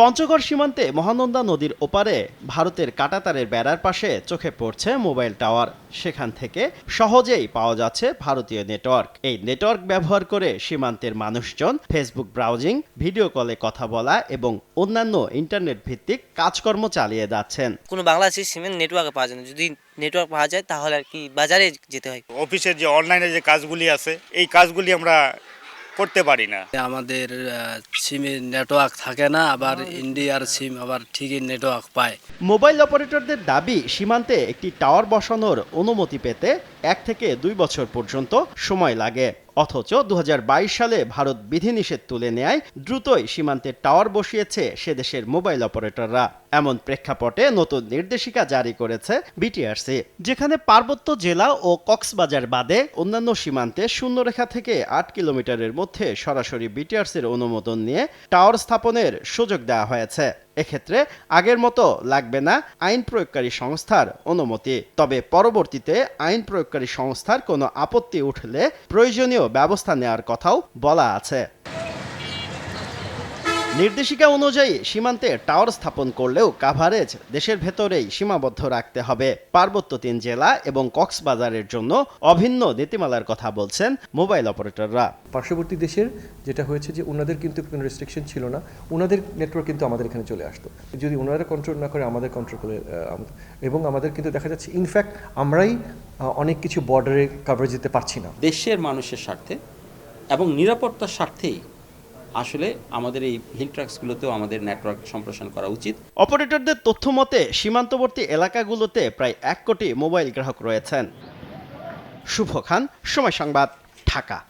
পঞ্চগড় সীমান্তে মহানন্দা নদীর ওপারে ভারতের কাটাতারের বেড়ার পাশে চোখে পড়ছে মোবাইল টাওয়ার। সেখান থেকে সহজেই পাওয়া যাচ্ছে ভারতীয় নেটওয়ার্ক। এই নেটওয়ার্ক ব্যবহার করে সীমান্তের মানুষজন ফেসবুক ব্রাউজিং ভিডিও কলে কথা বলা এবং অন্যান্য ইন্টারনেট ভিত্তিক কাজকর্ম চালিয়ে যাচ্ছেন। কোনো বাংলাদেশি সিমের নেটওয়ার্কে পাওয়া যায় না। যদি নেটওয়ার্ক পাওয়া যায় তাহলে আর কি বাজারে যেতে হয়। অফিসের যে অনলাইনে যে কাজগুলি আছে এই কাজগুলি আমরা করতে পারি না। আমাদের সিমের নেটওয়ার্ক থাকে না আবার ইন্ডিয়ার সিম আবার ঠিকই নেটওয়ার্ক পায়। মোবাইল অপারেটরদের দাবি সীমান্তে একটি টাওয়ার বসানোর অনুমতি পেতে এক থেকে দুই বছর পর্যন্ত সময় লাগে। অথচ দু হাজার বাইশ সালে ভারত বিধিনিষেধ তুলে নেয় দ্রুতই সীমান্তে টাওয়ার বসিয়েছে সে দেশের মোবাইল অপারেটররা। এমন প্রেক্ষাপটে নতুন নির্দেশিকা জারি করেছে বিটিআরসি। যেখানে পার্বত্য জেলা ও কক্সবাজার বাদে অন্যান্য সীমান্তে শূন্যরেখা থেকে আট কিলোমিটারের মধ্যে সরাসরি বিটিআরসির অনুমোদন নিয়ে টাওয়ার স্থাপনের সুযোগ দেওয়া হয়েছে। এক্ষেত্রে আগের মতো লাগবে না আইন প্রয়োগকারী সংস্থার অনুমতি। তবে পরবর্তীতে আইন প্রয়োগকারী সংস্থার কোনো আপত্তি উঠলে প্রয়োজনীয় ব্যবস্থা নেওয়ার কথাও বলা আছে। নির্দেশিকা অনুযায়ী সীমান্তে টাওয়ার স্থাপন করলেও কাভারেজ দেশের ভেতরেই সীমাবদ্ধ রাখতে হবে। পার্বত্য তিন জেলা এবং কক্সবাজারের জন্য অভিন্ন নীতিমালার কথা বলছেন মোবাইল অপারেটররা। পার্শ্ববর্তী দেশের যেটা হয়েছে যে ওনাদের কিন্তু কোনো রেস্ট্রিকশন ছিল না ওনাদের নেটওয়ার্ক কিন্তু আমাদের এখানে চলে আসতো। যদি ওনারা কন্ট্রোল না করে আমাদের কন্ট্রোল করে এবং আমাদের কিন্তু দেখা যাচ্ছে ইনফ্যাক্ট আমরাই অনেক কিছু বর্ডারে কাভারেজ দিতে পারছি না। দেশের মানুষের স্বার্থে এবং নিরাপত্তার স্বার্থেই আসলে আমাদের এই হিল ট্র্যাক্সগুলোতেও আমাদের নেটওয়ার্ক সম্প্রসারণ করা উচিত। অপারেটরদের তথ্য মতে, সীমান্তবর্তী এলাকাগুলোতে প্রায় এক কোটি মোবাইল গ্রাহক রয়েছেন। শুভ খান, সময় সংবাদ, ঢাকা।